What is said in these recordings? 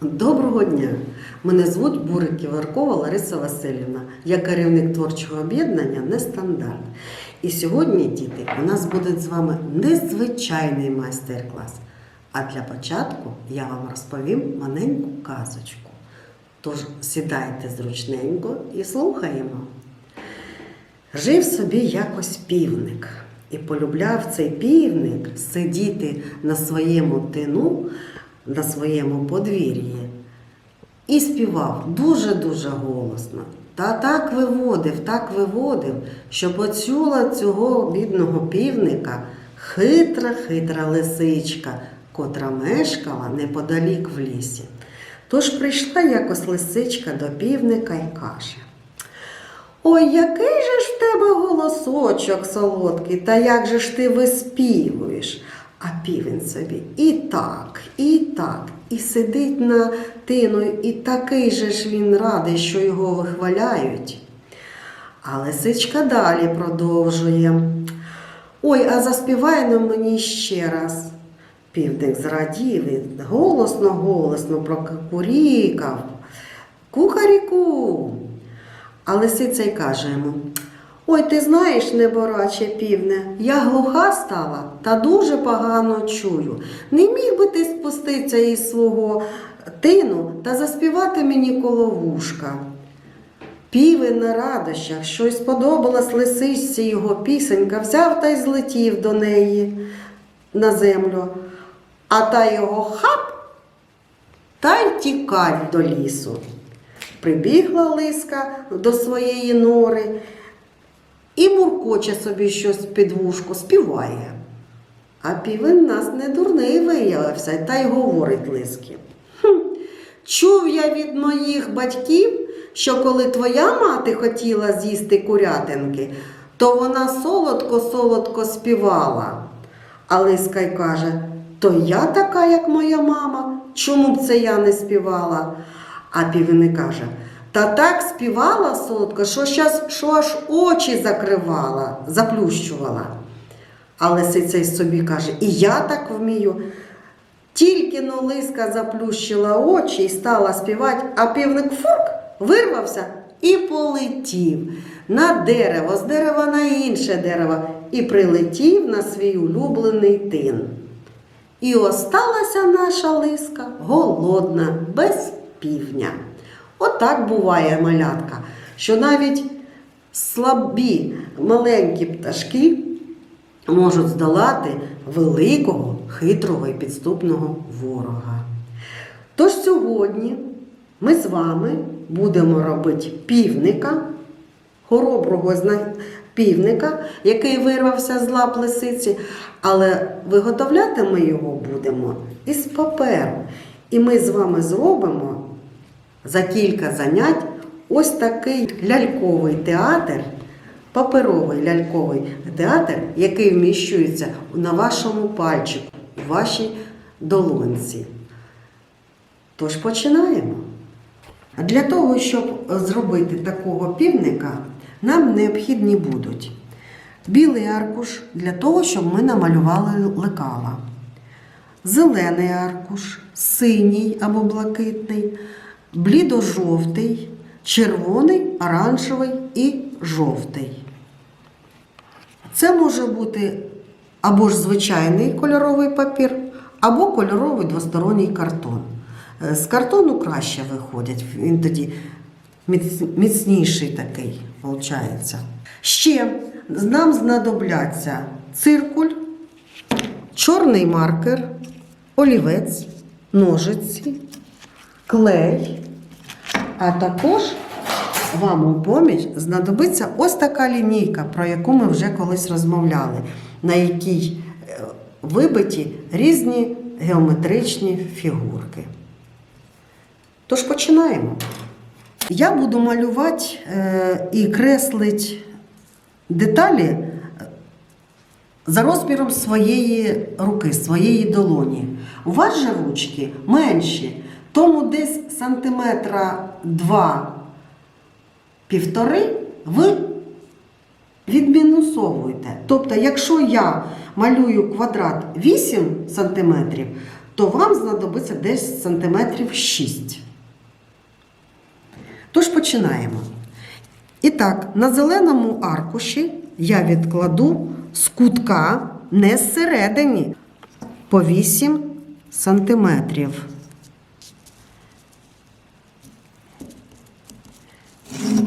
Доброго дня! Мене звуть Бурик Ківаркова Лариса Васильівна. Я керівник творчого об'єднання Нестандарт. І сьогодні, діти, у нас буде з вами незвичайний майстер-клас. А для початку я вам розповім маленьку казочку. Тож сідайте зручненько і слухаємо. Жив собі якось півник, і полюбляв цей півник сидіти на своєму тину, на своєму подвір'ї і співав дуже-дуже голосно. Та так виводив, так виводив, що почула цього бідного півника хитра, хитра лисичка, котра мешкала неподалік в лісі. Тож прийшла якось лисичка до півника і каже. Ой, який же ж в тебе голосочок солодкий, та як же ж ти виспівуєш? А півень собі і так, і так, і сидить на тину, і такий же ж він радий, що його вихваляють. А лисичка далі продовжує. Ой, а заспівай на мені ще раз. Півник зрадів і голосно, голосно прокурікав. Кукаріку. А лисиця й каже йому: Ой, ти знаєш, небораче півне, я глуха стала та дуже погано чую. Не міг би ти спуститися із свого тину та заспівати мені коло вушка. Півень на радощах, що й сподобалась лисичці його пісенька, взяв та й злетів до неї на землю, а та його хап та й тікать до лісу. Прибігла лиска до своєї нори і муркоче собі щось під вушко, співає. А півень нас не дурний виявився, та й говорить лиски. Чув я від моїх батьків, що коли твоя мати хотіла з'їсти курятинки, то вона солодко-солодко співала. А лиска й каже: То я така, як моя мама, чому б це я не співала? А півник каже, та так співала солодко, що, щас, що аж очі закривала, заплющувала. А лисиця й собі каже, і я так вмію. Тільки но лиска заплющила очі і стала співати, а півник фурк вирвався і полетів на дерево, з дерева на інше дерево, і прилетів на свій улюблений тин. І осталася наша лиска голодна, без півня. Отак буває малятка, що навіть слабі маленькі пташки можуть здолати великого, хитрого і підступного ворога. Тож сьогодні ми з вами будемо робити півника, хороброго півника, який вирвався з лап лисиці, але виготовляти ми його будемо із паперу. І ми з вами зробимо за кілька занять ось такий ляльковий театр, паперовий ляльковий театр, який вміщується на вашому пальчику, у вашій долонці. Тож починаємо. Для того, щоб зробити такого півника, нам необхідні будуть білий аркуш для того, щоб ми намалювали лекала, зелений аркуш, синій або блакитний, блідо-жовтий, червоний, оранжевий і жовтий. Це може бути або ж звичайний кольоровий папір, або кольоровий двосторонній картон. Е, З картону краще виходять, він тоді міцніший такий, виходить. Ще нам знадобляться циркуль, чорний маркер, олівець, ножиці, клей, а також вам у поміч знадобиться ось така лінійка, про яку ми вже колись розмовляли, на якій е, вибиті різні геометричні фігурки. Тож починаємо. Я буду малювати е, і креслити деталі е, за розміром своєї руки, своєї долоні. У вас же ручки менші, тому десь сантиметра два півтори ви відмінусовуєте. Тобто, якщо я малюю квадрат 8 см, то вам знадобиться десь сантиметрів 6. Тож починаємо. І так, на зеленому аркуші я відкладу з кутка не зсередині по 8 сантиметрів.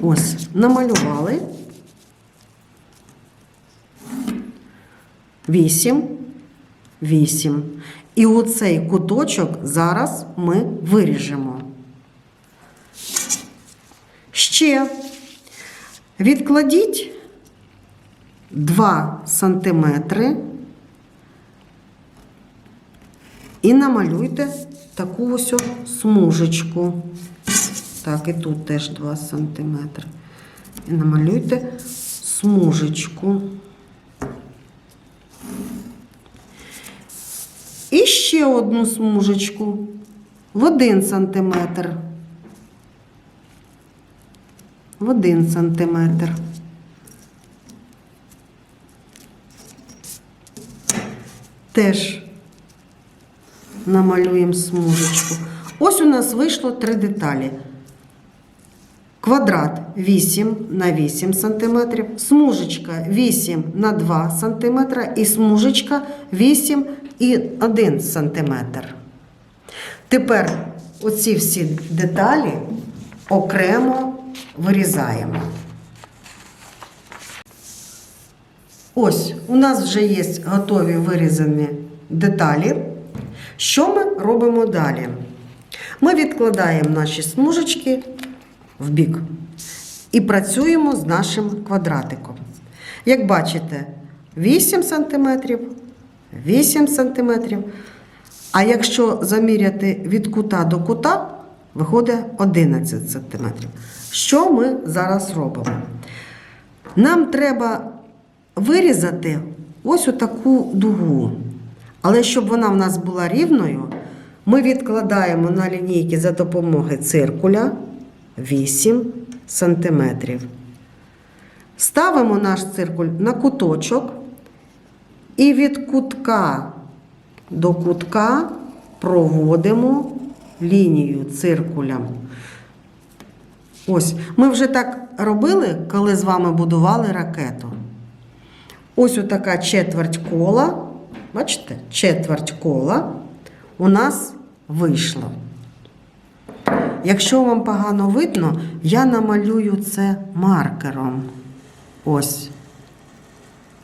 Ось, намалювали. 8, 8. І оцей куточок зараз ми виріжемо. Ще відкладіть 2 сантиметри і намалюйте таку ось смужечку. Так, і тут теж 2 сантиметри. І намалюйте смужечку. І ще одну смужечку в 1 сантиметр. В 1 сантиметр. Теж намалюємо смужечку. Ось у нас вийшло три деталі. Квадрат 8 на 8 см, смужечка 8 на 2 см і смужечка 8 і 1 см. Тепер оці всі деталі окремо вирізаємо. Ось, у нас вже є готові вирізані деталі. Що ми робимо далі? Ми відкладаємо наші смужечки в бік і працюємо з нашим квадратиком. Як бачите, 8 см, 8 см. А якщо заміряти від кута до кута, виходить 11 см. Що ми зараз робимо? Нам треба вирізати ось отаку дугу. Але щоб вона в нас була рівною, ми відкладаємо на лінійки за допомогою циркуля 8 см. Ставимо наш циркуль на куточок і від кутка до кутка проводимо лінію циркулем. Ось, ми вже так робили, коли з вами будували ракету. Ось отака четверть кола. Бачите, четверть кола у нас вийшло. Якщо вам погано видно, я намалюю це маркером. Ось.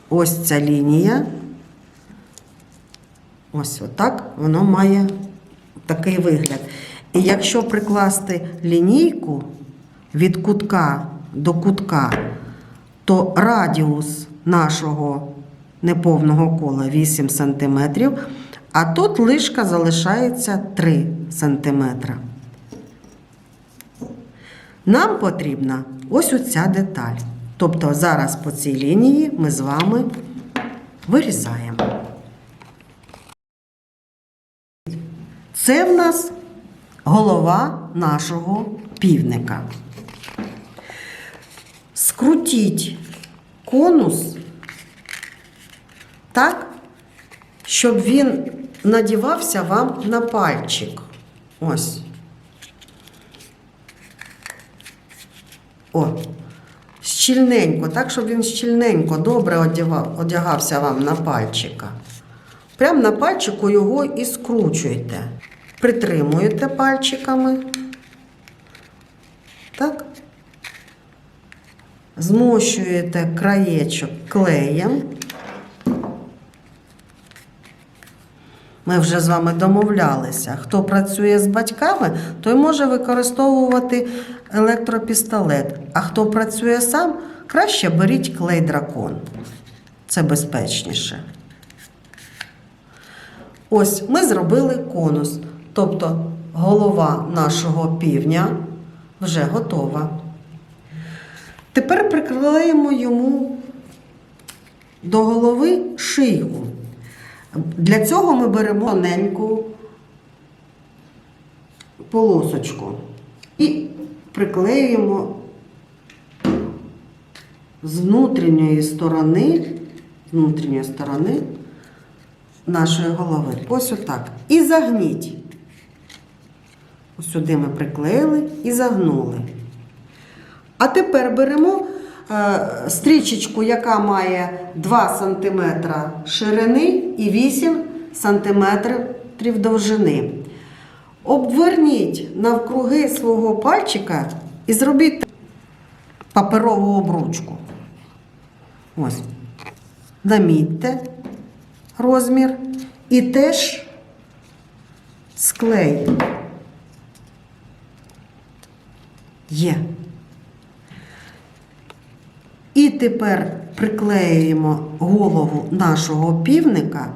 Ось ця лінія. Ось отак воно має такий вигляд. І якщо прикласти лінійку від кутка до кутка, то радіус нашого неповного кола 8 см, а тут лишка залишається 3 см. Нам потрібна ось оця деталь. Тобто зараз по цій лінії ми з вами вирізаємо. Це в нас голова нашого півника. Скрутіть конус так, щоб він надівався вам на пальчик. Ось. О, щільненько, так, щоб він щільненько, добре одягав, одягався вам на пальчика. Прямо на пальчику його і скручуєте. Притримуєте пальчиками. Так. Змощуєте краєчок клеєм. Ми вже з вами домовлялися. Хто працює з батьками, той може використовувати електропістолет. А хто працює сам, краще беріть клей дракон. Це безпечніше. Ось ми зробили конус. Тобто голова нашого півня вже готова. Тепер приклеїмо йому до голови шийку. Для цього ми беремо тоненьку полосочку і приклеюємо з внутрішньої сторони, внутрішньої сторони нашої голови. Ось отак. І загніть. Ось сюди ми приклеїли і загнули. А тепер беремо е, стрічечку, яка має 2 см ширини і 8 см довжини. Обверніть навкруги свого пальчика і зробіть паперову обручку. Ось. Намітьте розмір і теж склей. Є. І тепер приклеюємо голову нашого півника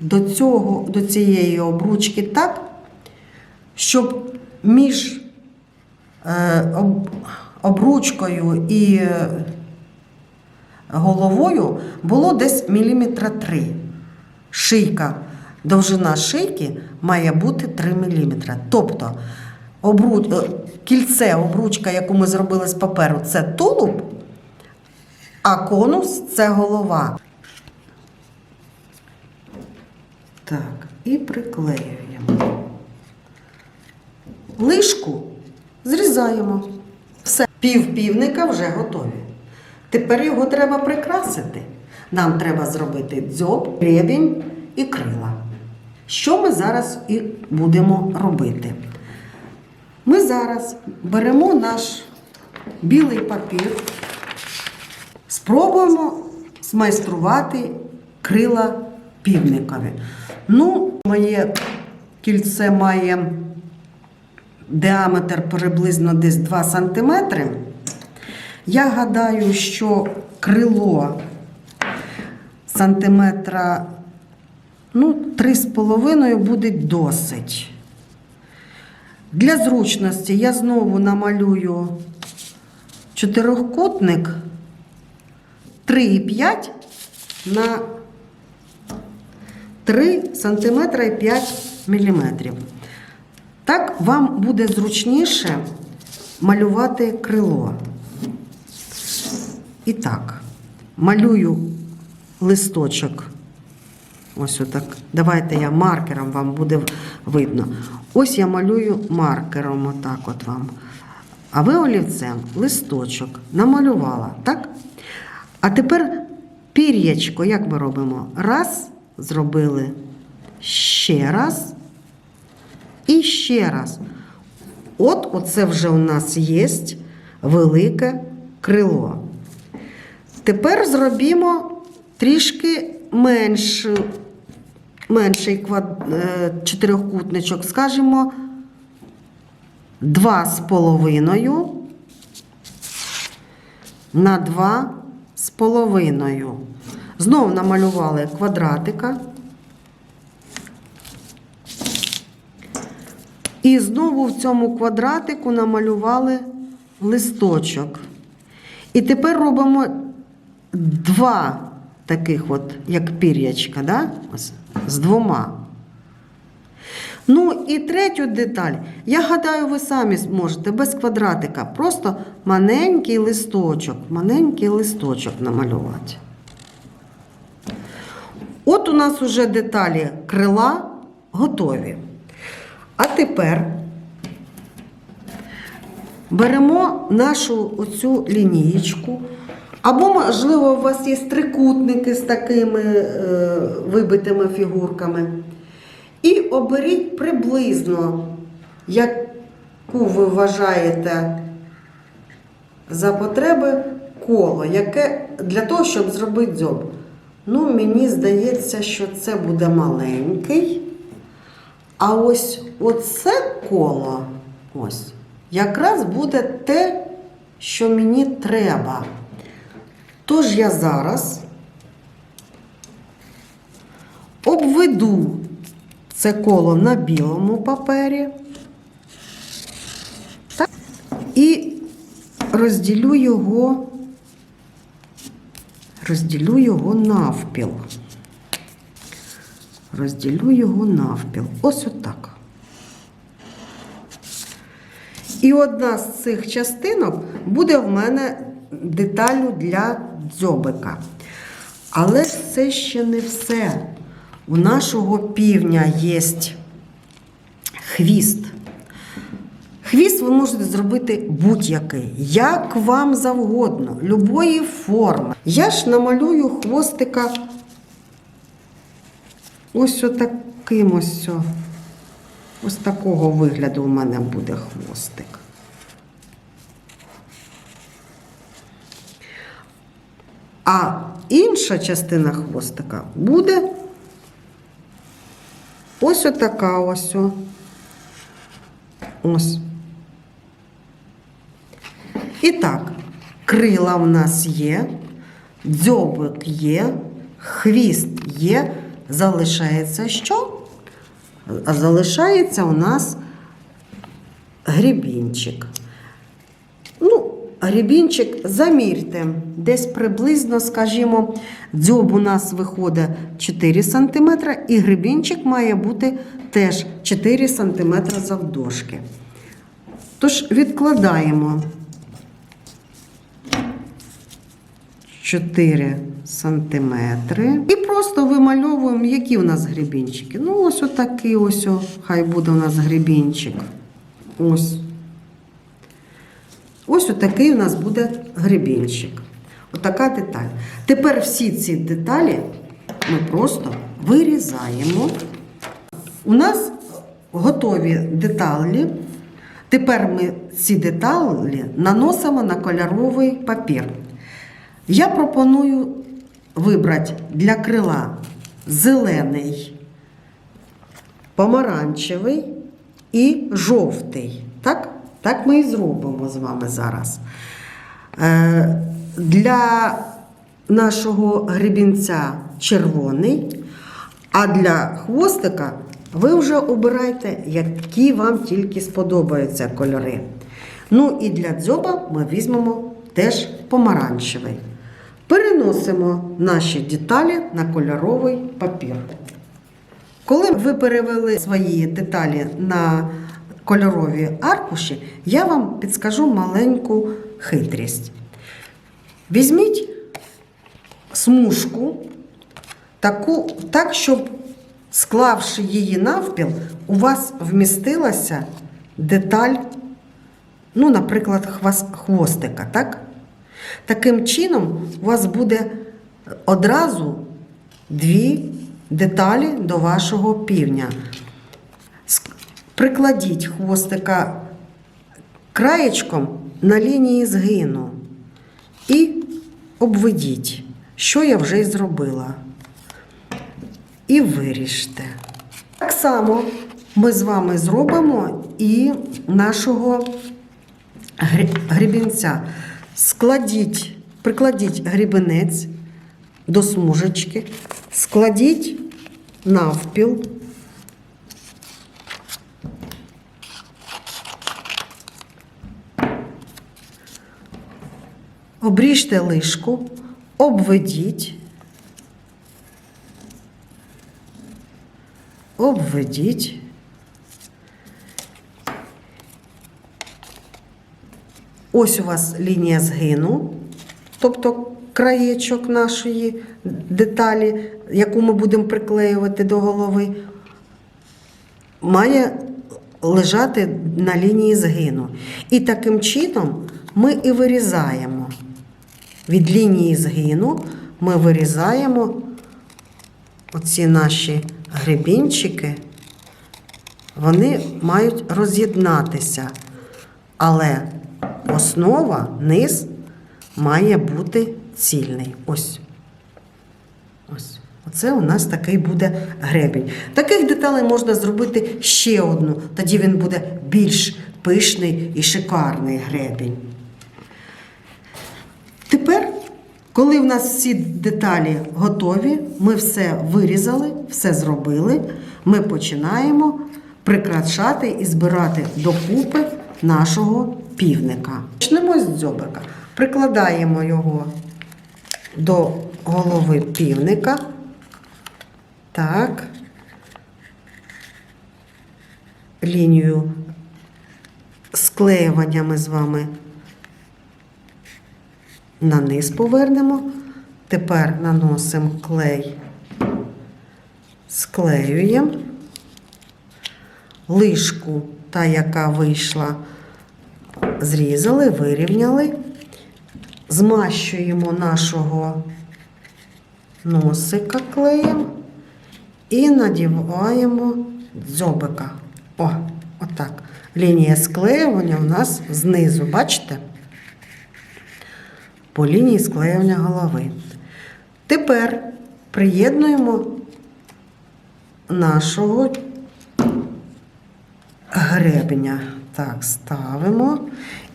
до, цього, до цієї обручки так, щоб між е, обручкою і е, головою було десь міліметра 3. Шийка, довжина шийки має бути 3 мм. Тобто обруч, е, кільце, обручка, яку ми зробили з паперу, це тулуб, а конус це голова. Так, і приклеюємо. Лишку зрізаємо. Все, пів півника вже готові. Тепер його треба прикрасити. Нам треба зробити дзьоб, гребінь і крила. Що ми зараз і будемо робити? Ми зараз беремо наш білий папір, спробуємо змайструвати крила півникові. Ну, моє кільце має діаметр приблизно десь 2 см. Я гадаю, що крило сантиметра ну, 3,5 буде досить. Для зручності я знову намалюю чотирьохкутник 3,5 на 3 см і 5 мм. Так вам буде зручніше малювати крило. І так, малюю листочок. Ось отак. Давайте я маркером вам буде видно. Ось я малюю маркером, отак от вам. А ви олівцем листочок намалювала, так? А тепер пір'ячко, як ми робимо? Раз, зробили, ще раз і ще раз. От оце вже у нас є велике крило. Тепер зробімо трішки менш, менший квад, е, чотирьохкутничок, скажімо, два з половиною на два з половиною. Знову намалювали квадратика. І знову в цьому квадратику намалювали листочок. І тепер робимо два таких, от, як пір'ячка, да? З двома. Ну і третю деталь. Я гадаю, ви самі зможете без квадратика. Просто маленький листочок, маленький листочок намалювати. От у нас уже деталі крила готові. А тепер беремо нашу оцю лінієчку. Або, можливо, у вас є трикутники з такими е, вибитими фігурками. І оберіть приблизно, яку ви вважаєте за потреби коло, яке для того, щоб зробити дзьоб. Ну, мені здається, що це буде маленький. А ось оце коло, ось, якраз буде те, що мені треба. Тож я зараз обведу це коло на білому папері так, і розділю його, розділю його навпіл. Розділю його навпіл. Ось отак. І одна з цих частинок буде в мене деталю для дзьобика. Але це ще не все. У нашого півня є хвіст. Хвіст ви можете зробити будь-який, як вам завгодно, любої форми. Я ж намалюю хвостика ось отаким ось. Ось такого вигляду у мене буде хвостик. А інша частина хвостика буде ось отака ось. Ось. І так, крила в нас є, дзьобик є, хвіст є. Залишається що? А залишається у нас грібінчик. Грібінчик замірте. Десь приблизно, скажімо, дзьоб у нас виходить 4 см, і гребінчик має бути теж 4 см завдовжки. Тож відкладаємо 4 сантиметри. І просто вимальовуємо, які у нас гребінчики. Ну, ось отакий ось, хай буде у нас гребінчик. Ось. Ось отакий у нас буде гребінчик. Отака деталь. Тепер всі ці деталі ми просто вирізаємо. У нас готові деталі. Тепер ми ці деталі наносимо на кольоровий папір. Я пропоную вибрати для крила зелений, помаранчевий і жовтий. Так? Ми і зробимо з вами зараз. Е, Для нашого гребінця червоний, а для хвостика ви вже обирайте, які вам тільки сподобаються кольори. Ну і для дзьоба ми візьмемо теж помаранчевий. Переносимо наші деталі на кольоровий папір. Коли ви перевели свої деталі на кольорові аркуші, я вам підскажу маленьку хитрість. Візьміть смужку, таку, так, щоб, склавши її навпіл, у вас вмістилася деталь, ну, наприклад, хвостика. Так? Таким чином, у вас буде одразу дві деталі до вашого півня. Прикладіть хвостика краєчком на лінії згину і обведіть, що я вже й зробила. І виріжте. Так само ми з вами зробимо і нашого грібінця. Складіть, прикладіть грібенець до смужечки, складіть навпіл. Обріжте лишку, обведіть, обведіть. Ось у вас лінія згину, тобто краєчок нашої деталі, яку ми будемо приклеювати до голови, має лежати на лінії згину. І таким чином ми і вирізаємо. Від лінії згину ми вирізаємо оці наші гребінчики, вони мають роз'єднатися. Але основа, низ має бути цільний. Ось. Ось. Оце у нас такий буде гребінь. Таких деталей можна зробити ще одну, тоді він буде більш пишний і шикарний гребінь. Тепер, коли в нас всі деталі готові, ми все вирізали, все зробили, ми починаємо прикрашати і збирати докупи нашого півника. Почнемо з дзьобика. Прикладаємо його до голови півника. Так. Лінію склеювання ми з вами на низ повернемо. Тепер наносимо клей склеюємо лишку, та, яка вийшла, зрізали, вирівняли, змащуємо нашого носика клеєм і надіваємо дзьобика. О, отак. Лінія склеювання у нас знизу, бачите? По лінії склеювання голови. Тепер приєднуємо нашого гребня. Так, ставимо.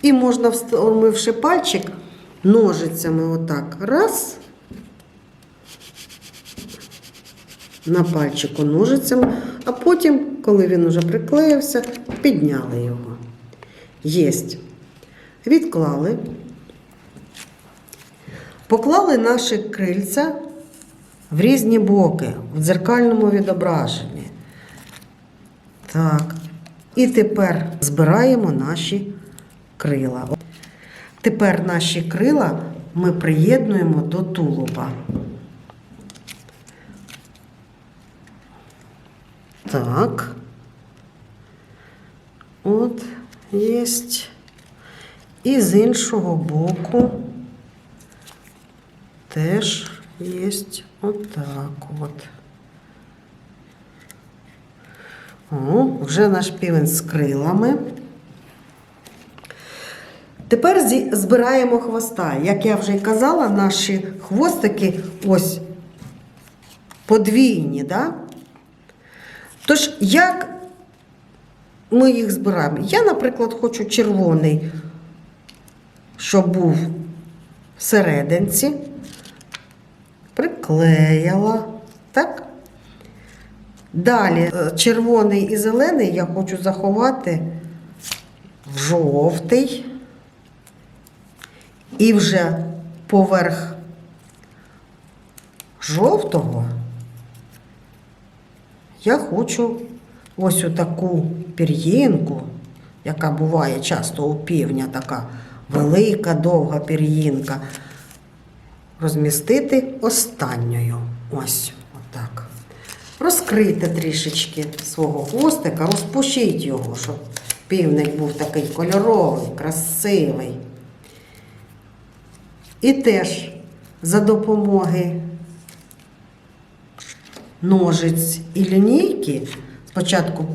І можна, встромивши пальчик, ножицями отак. Раз. На пальчику ножицями, а потім, коли він уже приклеївся, підняли його. Єсть. Відклали. Поклали наші крильця в різні боки, в дзеркальному відображенні. Так. І тепер збираємо наші крила. Тепер наші крила ми приєднуємо до тулуба. Так. От, єсть. І з іншого боку теж єсть отак от. О, вже наш півень з крилами. Тепер збираємо хвоста. Як я вже й казала, наші хвостики ось подвійні, да? Тож, як ми їх збираємо? Я, наприклад, хочу червоний, щоб був всерединці. Приклеїла. Так? Далі е, червоний і зелений я хочу заховати в жовтий. І вже поверх жовтого я хочу ось таку пір'їнку, яка буває часто у півня, така велика, довга пір'їнка, розмістити останньою. Ось отак. Розкрийте трішечки свого хвостика, розпушіть його, щоб півник був такий кольоровий, красивий. І теж за допомоги ножиць і лінійки. Спочатку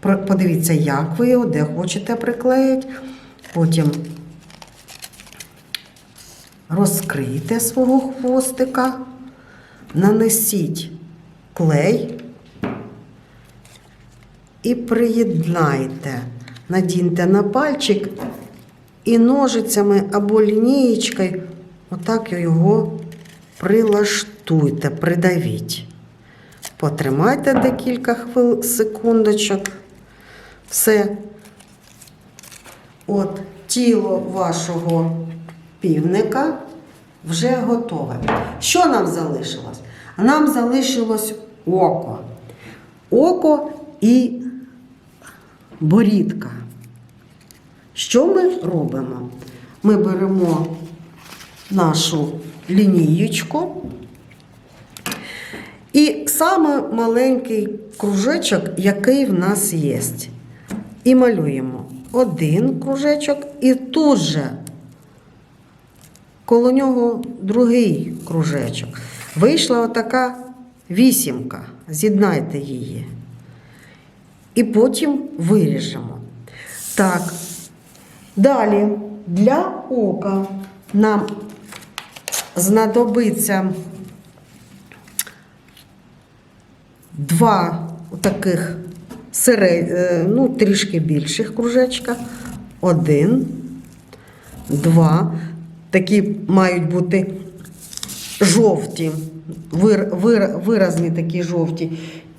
подивіться, як ви його, де хочете приклеїти. Потім розкрийте свого хвостика, нанесіть клей і приєднайте. Надіньте на пальчик і ножицями або лінієчкою отак його прилаштуйте, придавіть. Потримайте декілька хвил, секундочок. Все. От тіло вашого півника вже готове. Що нам залишилось? Нам залишилось око. Око і борідка. Що ми робимо? Ми беремо нашу лінієчку і саме маленький кружечок, який в нас є. І малюємо один кружечок, і тут же коло нього другий кружечок. Вийшла отака вісімка. З'єднайте її. І потім виріжемо. Так. Далі для ока нам знадобиться два таких серед, е, ну, трішки більших кружечка. Один, два. Такі мають бути жовті, вир, вир, виразні такі жовті.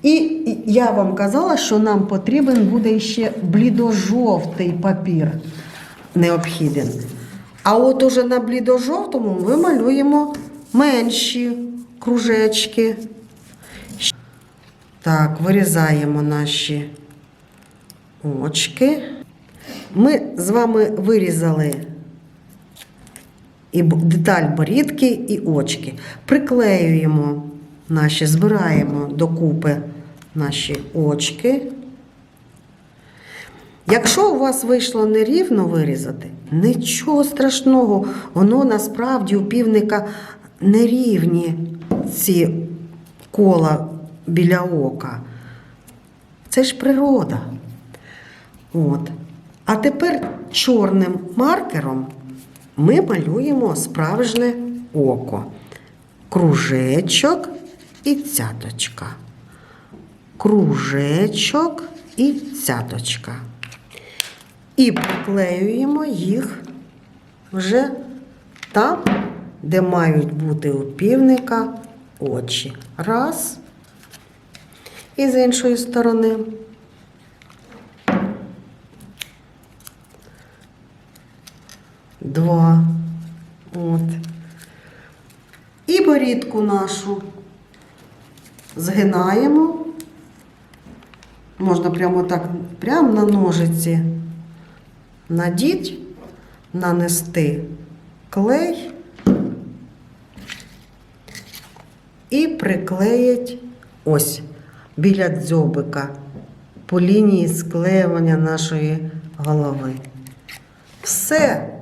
І я вам казала, що нам потрібен буде ще блідожовтий папір необхіден. А от уже на блідожовтому ми малюємо менші кружечки. Так, вирізаємо наші очки. Ми з вами вирізали і деталь борідки, і очки. Приклеюємо наші збираємо докупи наші очки. Якщо у вас вийшло нерівно вирізати, нічого страшного, воно насправді у півника нерівні ці кола біля ока. Це ж природа. От. А тепер чорним маркером ми малюємо справжнє око. Кружечок і цяточка. Кружечок і цяточка. І приклеюємо їх вже там, де мають бути у півника очі. Раз. І з іншої сторони. Два. От. І борідку нашу згинаємо. Можна прямо так, прямо на ножиці надіть, нанести клей і приклеїть ось біля дзьобика по лінії склеювання нашої голови. Все.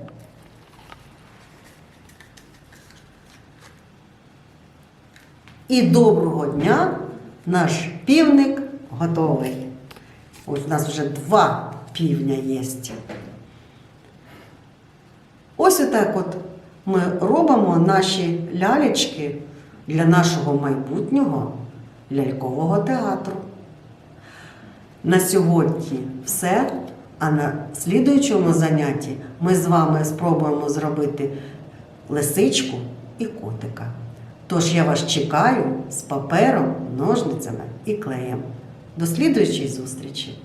І доброго дня наш півник готовий. Ось у нас вже два півня є. Ось отак от ми робимо наші лялечки для нашого майбутнього лялькового театру. На сьогодні все. А на слідуючому занятті ми з вами спробуємо зробити лисичку і котика. Тож я вас чекаю з папером, ножницями і клеєм. До слідуючої зустрічі!